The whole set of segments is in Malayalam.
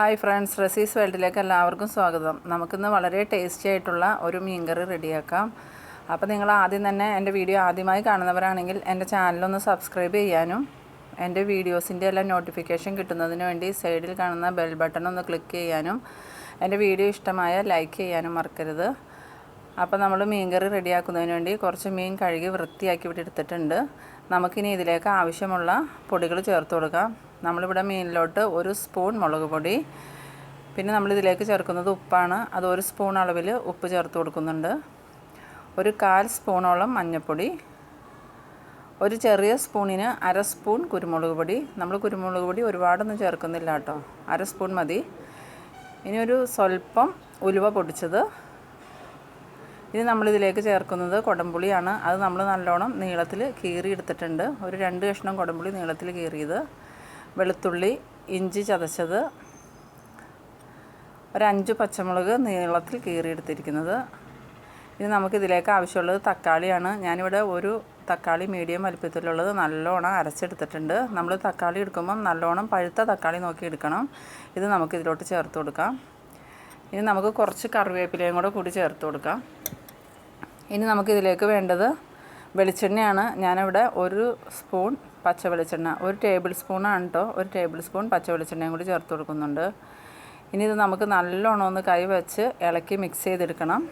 ഹായ് ഫ്രണ്ട്സ് റസീസ് വേൾഡിലേക്ക് എല്ലാവർക്കും സ്വാഗതം. നമുക്കിന്ന് വളരെ ടേസ്റ്റി ആയിട്ടുള്ള ഒരു മീൻകറി റെഡിയാക്കാം. അപ്പോൾ നിങ്ങൾ ആദ്യം തന്നെ എന്റെ വീഡിയോ ആദ്യമായി കാണുന്നവരാണെങ്കിൽ എന്റെ ചാനലൊന്ന് സബ്സ്ക്രൈബ് ചെയ്യാനും എന്റെ വീഡിയോസിന്റെ എല്ലാം നോട്ടിഫിക്കേഷൻ കിട്ടുന്നതിന് വേണ്ടി സൈഡിൽ കാണുന്ന ബെൽ ബട്ടൺ ഒന്ന് ക്ലിക്ക് ചെയ്യാനും എന്റെ വീഡിയോ ഇഷ്ടമായ ലൈക്ക് ചെയ്യാനും മറക്കരുത്. അപ്പോൾ നമ്മൾ മീൻകറി റെഡിയാക്കുന്നതിന് വേണ്ടി കുറച്ച് മീൻ കഴുകി വൃത്തിയാക്കി ഇവിടെ എടുത്തിട്ടുണ്ട്. നമുക്കിനി ഇതിലേക്ക് ആവശ്യമുള്ള പൊടികൾ ചേർത്ത് കൊടുക്കാം. നമ്മളിവിടെ മീനിലോട്ട് ഒരു സ്പൂൺ മുളക് പൊടി. പിന്നെ നമ്മളിതിലേക്ക് ചേർക്കുന്നത് ഉപ്പാണ്. അത് ഒരു സ്പൂൺ അളവിൽ ഉപ്പ് ചേർത്ത് കൊടുക്കുന്നുണ്ട്. ഒരു കാൽ സ്പൂണോളം മഞ്ഞൾപ്പൊടി ഒരു ചെറിയ സ്പൂണിന് അര സ്പൂൺ കുരുമുളക് പൊടി. നമ്മൾ കുരുമുളക് പൊടി ഒരുപാടൊന്നും ചേർക്കുന്നില്ല കേട്ടോ. അര സ്പൂൺ മതി. ഇനി ഒരു സ്വല്പം ഉലുവ പൊടിച്ചത്. ഇനി നമ്മളിതിലേക്ക് ചേർക്കുന്നത് കുടംപുളിയാണ്. അത് നമ്മൾ നല്ലോണം നീളത്തിൽ കീറിയെടുത്തിട്ടുണ്ട്. ഒരു രണ്ട് കഷ്ണം കുടംപുളി നീളത്തിൽ കീറിയത്. വെളുത്തുള്ളി ഇഞ്ചി ചതച്ചത് ഒരഞ്ച് പച്ചമുളക് നീളത്തിൽ കീറിയെടുത്തിരിക്കുന്നത്. ഇനി നമുക്കിതിലേക്ക് ആവശ്യമുള്ളത് തക്കാളിയാണ്. ഞാനിവിടെ ഒരു തക്കാളി മീഡിയം വലിപ്പത്തിലുള്ളത് നല്ലോണം അരച്ചെടുത്തിട്ടുണ്ട്. നമ്മൾ തക്കാളി എടുക്കുമ്പം നല്ലോണം പഴുത്ത തക്കാളി നോക്കി എടുക്കണം. ഇത് നമുക്കിതിലോട്ട് ചേർത്ത് കൊടുക്കാം. ഇനി നമുക്ക് കുറച്ച് കറിവേപ്പിലയും കൂടെ കൂടി ചേർത്ത് കൊടുക്കാം. ഇനി നമുക്കിതിലേക്ക് വേണ്ടത് വെളിച്ചെണ്ണയാണ് ഞാനിവിടെ ഒരു സ്പൂൺ പച്ച വെളിച്ചെണ്ണ ഒരു ടേബിൾ സ്പൂണാണ് കേട്ടോ ഒരു ടേബിൾ സ്പൂൺ പച്ച വെളിച്ചെണ്ണയും കൂടി ചേർത്ത് കൊടുക്കുന്നുണ്ട്. ഇനി ഇത് നമുക്ക് നല്ലോണം ഒന്ന് കൈ വെച്ച് ഇളക്കി മിക്സ് ചെയ്തെടുക്കണം.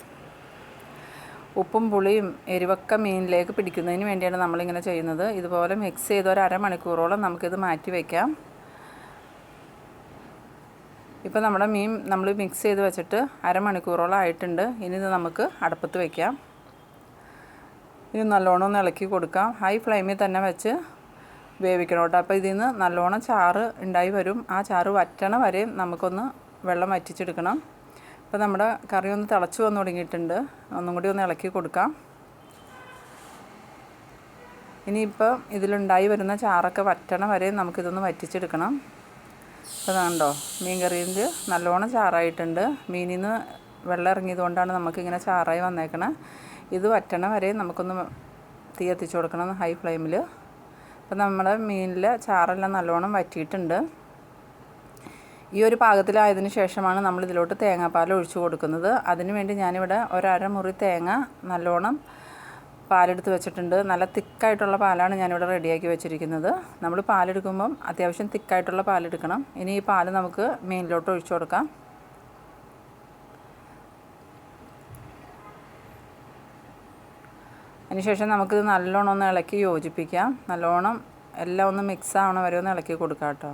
ഉപ്പും പുളിയും എരിവൊക്കെ മീനിലേക്ക് പിടിക്കുന്നതിന് വേണ്ടിയാണ് നമ്മളിങ്ങനെ ചെയ്യുന്നത്. ഇതുപോലെ മിക്സ് ചെയ്ത് ഒരു അരമണിക്കൂറോളം നമുക്കിത് മാറ്റി വയ്ക്കാം ഇപ്പോൾ നമ്മുടെ മീൻ നമ്മൾ മിക്സ് ചെയ്ത് വെച്ചിട്ട് അരമണിക്കൂറോളം ആയിട്ടുണ്ട്. ഇനി ഇത് നമുക്ക് അടുപ്പത്ത് വയ്ക്കാം ഇത് നല്ലോണം ഒന്ന് ഇളക്കി കൊടുക്കാം. ഹൈ ഫ്ലെയിമിൽ തന്നെ വെച്ച് വേവിക്കണം കേട്ടോ. അപ്പോൾ ഇതിൽ നിന്ന് നല്ലോണം ചാറ് ഉണ്ടായി വരും. ആ ചാറ് വറ്റണ വരെയും നമുക്കൊന്ന് വെള്ളം വറ്റിച്ചെടുക്കണം. അപ്പോൾ നമ്മുടെ കറി ഒന്ന് തിളച്ചു വന്നു തുടങ്ങിയിട്ടുണ്ട്. ഒന്നും കൂടി ഒന്ന് ഇളക്കി കൊടുക്കാം. ഇനിയിപ്പോൾ ഇതിലുണ്ടായി വരുന്ന ചാറൊക്കെ വറ്റണ വരെ നമുക്കിതൊന്ന് വറ്റിച്ചെടുക്കണം. അപ്പോൾ കണ്ടോ മീൻ കറിയിൽ നല്ലോണം ചാറായിട്ടുണ്ട്. മീനിൽ നിന്ന് വെള്ളം ഇറങ്ങിയതുകൊണ്ടാണ് നമുക്കിങ്ങനെ ചാറായി വന്നേക്കണേ. ഇത് വറ്റണ വരെ നമുക്കൊന്ന് തീ എത്തിച്ചു കൊടുക്കണം ഹൈ ഫ്ലെയിമിൽ. അപ്പം നമ്മുടെ മീനിൽ ചാറെല്ലാം നല്ലോണം വറ്റിയിട്ടുണ്ട്. ഈ ഒരു പാകത്തിലായതിന് ശേഷമാണ് നമ്മൾ ഇതിലോട്ട് തേങ്ങാപ്പാൽ ഒഴിച്ചു കൊടുക്കുന്നത്. അതിന് വേണ്ടി ഞാനിവിടെ ഒരര മുറി തേങ്ങ നല്ലോണം പാലെടുത്ത് വെച്ചിട്ടുണ്ട്. നല്ല തിക്കായിട്ടുള്ള പാലാണ് ഞാനിവിടെ റെഡിയാക്കി വെച്ചിരിക്കുന്നത്. നമ്മൾ പാലെടുക്കുമ്പം അത്യാവശ്യം തിക്കായിട്ടുള്ള പാലെടുക്കണം. ഇനി ഈ പാൽ നമുക്ക് മീനിലോട്ട് ഒഴിച്ചു കൊടുക്കാം. അതിനുശേഷം നമുക്കിത് നല്ലോണം ഒന്ന് ഇളക്കി യോജിപ്പിക്കാം. നല്ലോണം എല്ലാം ഒന്ന് മിക്സ് ആവണ വരെ ഒന്ന് ഇളക്കി കൊടുക്കാം കേട്ടോ.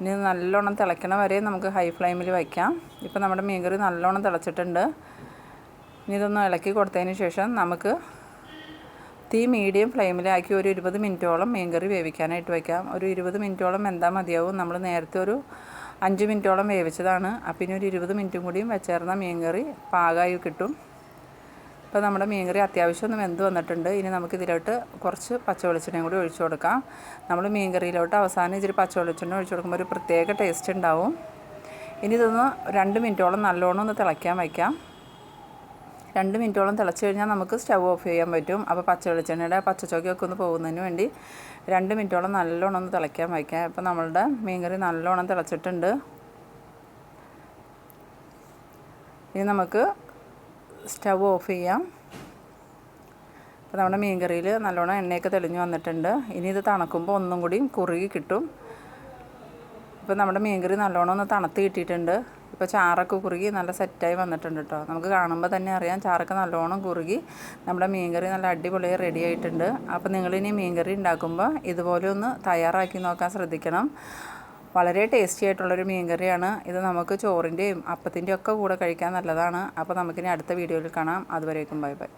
ഇനി നല്ലോണം തിളയ്ക്കണ വരെ നമുക്ക് ഹൈ ഫ്ലെയിമിൽ വയ്ക്കാം ഇപ്പോൾ നമ്മുടെ മീൻകറി നല്ലോണം തിളച്ചിട്ടുണ്ട്. ഇനി ഇതൊന്ന് ഇളക്കി കൊടുത്തതിന് ശേഷം നമുക്ക് തീ മീഡിയം ഫ്ലെയിമിലാക്കി ഒരു ഇരുപത് മിനിറ്റോളം മീൻകറി വേവിക്കാനായിട്ട് വയ്ക്കാം ഒരു ഇരുപത് മിനിറ്റോളം എന്താ മതിയാവും. നമ്മൾ നേരത്തെ ഒരു അഞ്ച് മിനിറ്റോളം വേവിച്ചതാണ്. അപ്പം ഇനി ഒരു ഇരുപത് മിനിറ്റും കൂടിയും വെച്ചേർന്ന മീൻകറി പാകമായി കിട്ടും. ഇപ്പോൾ നമ്മുടെ മീൻകറി അത്യാവശ്യം ഒന്ന് വെന്ത് വന്നിട്ടുണ്ട്. ഇനി നമുക്ക് ഇതിലോട്ട് കുറച്ച് പച്ച വെളിച്ചെണ്ണയും കൂടി ഒഴിച്ചു കൊടുക്കാം. നമ്മൾ മീൻകറിയിലോട്ട് അവസാനം ഇച്ചിരി പച്ച വെളിച്ചെണ്ണ ഒഴിച്ചു കൊടുക്കുമ്പോൾ ഒരു പ്രത്യേക ടേസ്റ്റ് ഉണ്ടാവും. ഇനി ഇതൊന്ന് രണ്ട് മിനിറ്റോളം നല്ലോണം ഒന്ന് തിളയ്ക്കാൻ വയ്ക്കാം. രണ്ട് മിനിറ്റോളം തിളച്ച് കഴിഞ്ഞാൽ നമുക്ക് സ്റ്റവ് ഓഫ് ചെയ്യാൻ പറ്റും. അപ്പോൾ പച്ച വെളിച്ചെണ്ണയുടെ പച്ചച്ചോക്കൊക്കെ ഒന്ന് പോകുന്നതിന് വേണ്ടി രണ്ട് മിനിറ്റോളം നല്ലോണം ഒന്ന് തിളയ്ക്കാൻ വയ്ക്കാം. ഇപ്പോൾ നമ്മളുടെ മീൻകറി നല്ലോണം തിളച്ചിട്ടുണ്ട്. ഇനി നമുക്ക് സ്റ്റവ് ഓഫ് ചെയ്യാം. അപ്പോൾ നമ്മുടെ മീൻകറിയിൽ നല്ലോണം എണ്ണയൊക്കെ തെളിഞ്ഞ് വന്നിട്ടുണ്ട്. ഇനി ഇത് തണുക്കുമ്പോൾ ഒന്നും കൂടി കുറുകി കിട്ടും. ഇപ്പോൾ നമ്മുടെ മീൻകറി നല്ലോണം ഒന്ന് തണുത്ത് കിട്ടിയിട്ടുണ്ട്. ഇപ്പോൾ ചാറൊക്കെ കുറുകി നല്ല സെറ്റായി വന്നിട്ടുണ്ട് കേട്ടോ നമുക്ക് കാണുമ്പോൾ തന്നെ അറിയാം ചാറൊക്കെ നല്ലോണം കുറുകി നമ്മുടെ മീൻകറി നല്ല അടിപൊളിയായി റെഡി ആയിട്ടുണ്ട്. അപ്പോൾ നിങ്ങളിനി മീൻകറി ഉണ്ടാക്കുമ്പോൾ ഇതുപോലെ ഒന്ന് തയ്യാറാക്കി നോക്കാൻ ശ്രദ്ധിക്കണം. വളരെ ടേസ്റ്റി ആയിട്ടുള്ളൊരു മീൻ കറിയാണ് ഇത് നമുക്ക് ചോറിന്റെയും അപ്പത്തിന്റെയും ഒക്കെ കൂടെ കഴിക്കാൻ നല്ലതാണ്. അപ്പോൾ നമുക്കിനി അടുത്ത വീഡിയോയിൽ കാണാം. അതുവരേക്കും ബൈ ബൈ.